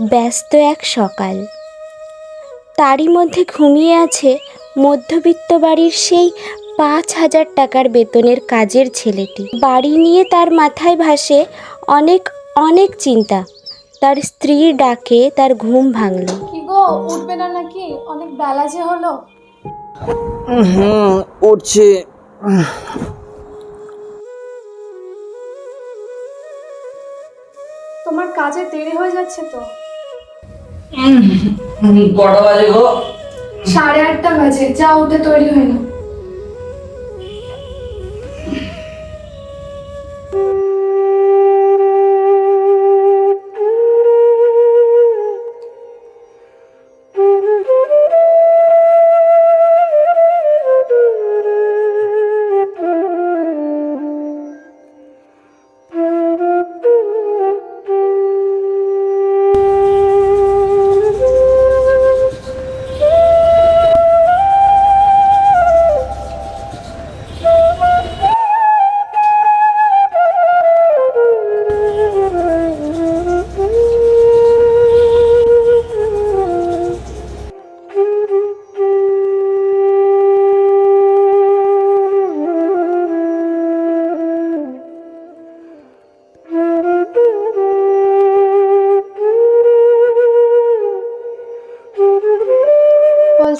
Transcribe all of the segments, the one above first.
ব্যস্ত এক সকাল। তারই মধ্যে ঘুমিয়ে আছে মধ্যবিত্ত বাড়ির সেই পাঁচ হাজার টাকার বেতনের কাজের ছেলেটি। বাড়ি নিয়ে তার মাথায় ভাসে অনেক অনেক চিন্তা। তার স্ত্রীর ডাকে তার ঘুম ভাঙল। কি গো উঠবে না নাকি? অনেক বেলা যে হলো। হুম উঠছে। তোমার কাজে দেরি হয়ে যাচ্ছে তো? কটা বাজে গো? সাড়ে আটটা বাজে যা ওটা তৈরি হয় না।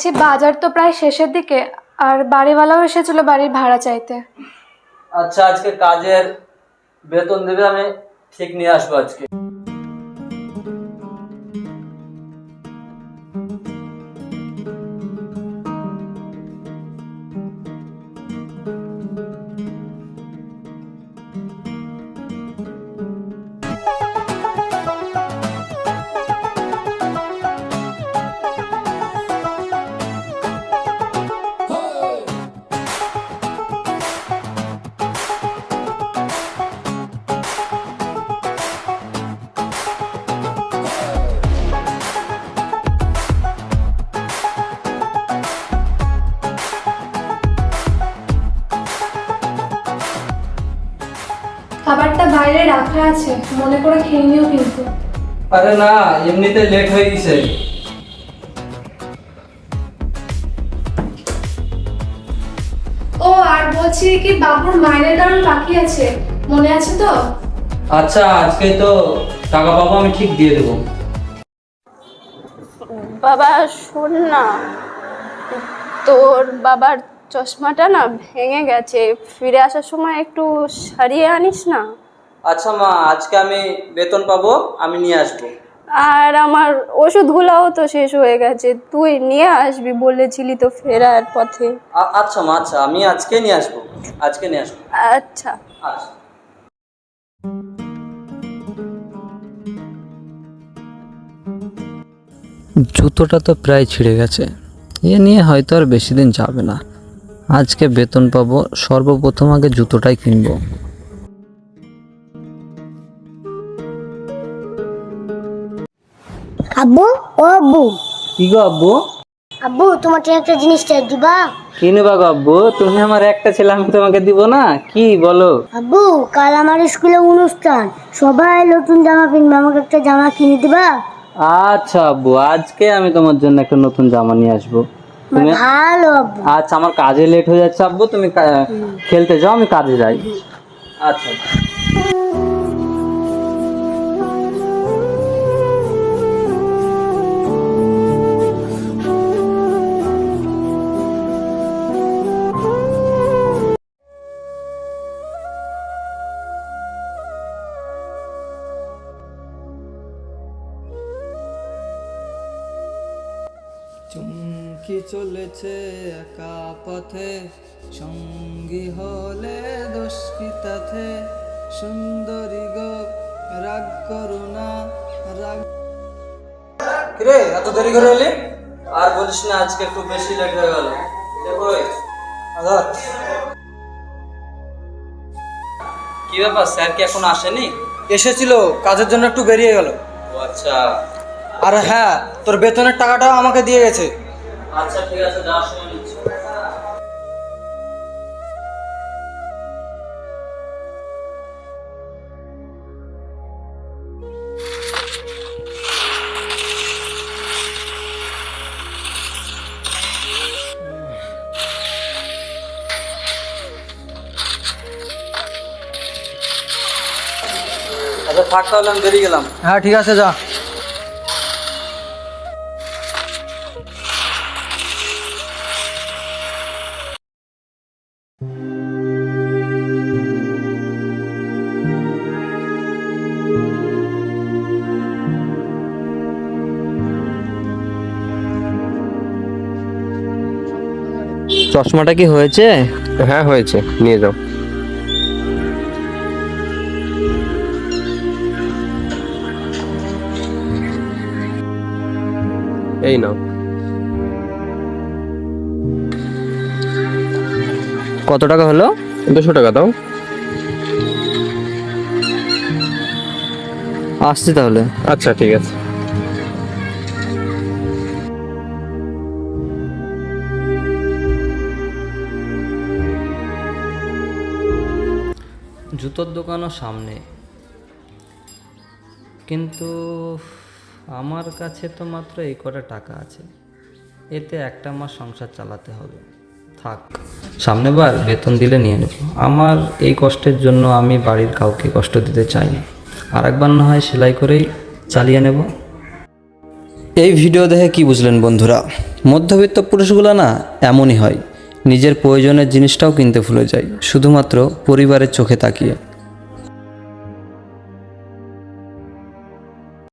বলছি, বাজার তো প্রায় শেষের দিকে, আর বাড়িওয়ালাও এসেছিল বাড়ির ভাড়া চাইতে। আচ্ছা আজকে কাজের বেতন দেবে আমি ঠিক নিয়ে আসব আজকে। বাইরে রাখা আছে মনে করে খেয়ে নিও কিন্তু। আরে না এমনিতে লেট হয়ে গেছে। ও আর বলছি কি বাবুর মাইনের কারণ বাকি আছে মনে আছে তো? আচ্ছা আজকে তো টাকা পাবো আমি ঠিক দিয়ে দেবো। বাবা শোন না। তোর বাবার চশমাটা না ভেঙে গেছে ফিরে আসার সময় একটু সারিয়ে আনিস না? আচ্ছা মা আজকে আমি বেতন পাবো আমি নিয়ে আসব। আর আমার ওষুধগুলোও তো শেষ হয়ে গেছে তুই নিয়ে আসবি বলেছিলি তো ফেরার পথে। আচ্ছা মা আচ্ছা আমি আজকে নিয়ে আসব আজকে নিয়ে আসব। আচ্ছা। আচ্ছা। জুতোটা তো প্রায় ছিঁড়ে গেছে এ নিয়ে হয়তো আর বেশি দিন যাবে না। আজকে বেতন পাবো সর্বপ্রথম আগে জুতোটাই কিনবো। আব্বু ও আব্বু। কি গো আব্বু? আব্বু তোমার থেকে একটা জিনিস চাই দিবা? কি নেবা গো আব্বু? তুমি আমার একটা ছেলে আমি তোমাকে দিব না? কি বলো? আব্বু কাল আমার স্কুলে অনুষ্ঠান। সবাই নতুন জামা কিনবে আমাকে একটা জামা কিনে দিবা? আচ্ছা আব্বু আজকে আমি তোমার জন্য একটা নতুন জামা নিয়ে আসব। তুমি ভালো আব্বু। আচ্ছা আমার কাজে লেট হয়ে যাচ্ছে আব্বু তুমি কা- খেলতে যাও আমি কাজে যাই। আচ্ছা। চুমকি চলেছে একা পথে। সঙ্গী হলে দুষ্কৃতাথে সুন্দরী গো রাগ করুণা রাগ কিরে এত দেরি করে এলি? আর বলিস না আজকে একটু বেশি লেট হয়ে গেল। কি ব্যাপার স্যার কি এখন আসেনি? এসেছিল কাজের জন্য একটু বেরিয়ে গেল। ও আচ্ছা। আর হ্যাঁ তোর বেতনের টাকাটাও আমাকে দিয়ে গেছে। আচ্ছা ঠিক আছে যাওয়ার সময় নিচ্ছি। আচ্ছা, বেরিয়ে গেলাম। হ্যাঁ ঠিক আছে যা। চশমাটা কি হয়েছে? হ্যাঁ হয়েছে। নিয়ে যাও। এই নাও। কত টাকা হলো? দুশো টাকা দাও। আসছি তাহলে। আচ্ছা ঠিক আছে। জুতোর দোকানও সামনে। কিন্তু আমার কাছে তো মাত্র এই কটা টাকা আছে। এতে একটা মাস সংসার চালাতে হবে। থাক সামনেবার বেতন দিলে নিয়ে নেব। আমার এই কষ্টের জন্য আমি বাড়ির কাউকে কষ্ট দিতে চাই না আর একবার না হয় সেলাই করেই চালিয়ে নেব। এই ভিডিও দেখে কি বুঝলেন বন্ধুরা? মধ্যবিত্ত পুরুষগুলো না এমনই হয়। নিজের প্রয়োজনের জিনিসটাও কিনতে ভুলে যাই শুধুমাত্র পরিবারের চোখে তাকিয়ে।